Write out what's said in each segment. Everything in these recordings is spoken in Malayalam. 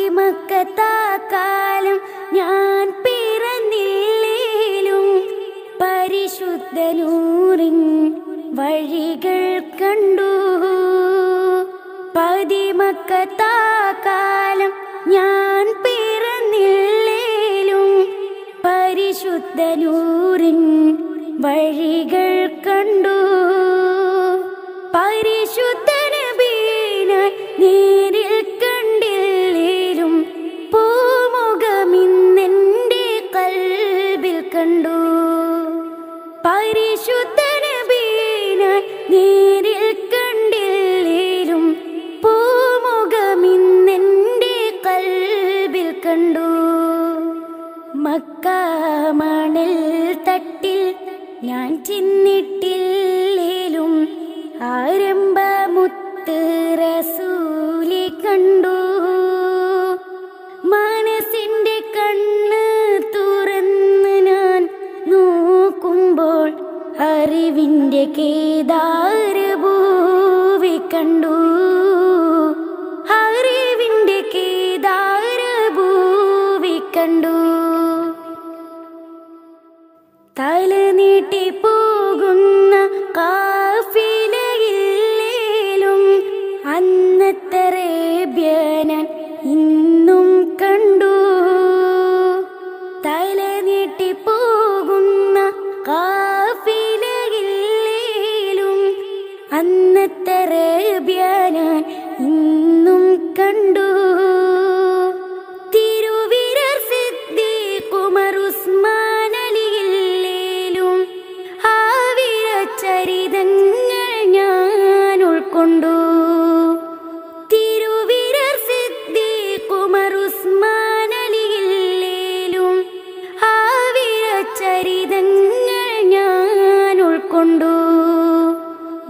പതിമക്കത്താക്കാലം ഞാൻ പിറന്നില്ലേലും പരിശുദ്ധനൂറിൻ വഴികൾ കണ്ടു. പതിമക്കത്താക്കാലം ഞാൻ പിറന്നില്ലേലും പരിശുദ്ധനൂറിൻ വഴികൾ കണ്ടു. അറിവിന്റെ കേദാരഭൂവി കണ്ടു. and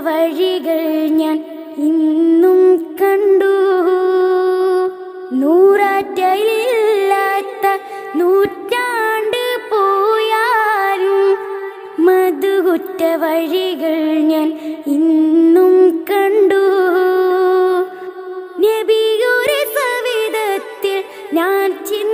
വഴികൾ ഞാൻ ഇന്നും കണ്ടു. നൂറാറ്റയില്ലാത്ത നൂറ്റാണ്ട് പോയാലും മധുകുറ്റ വഴികൾ ഞാൻ ഇന്നും കണ്ടു. നബിയുടെ സവിധത്തിൽ ഞാൻ ചിന്നിട്ടില്ലേലും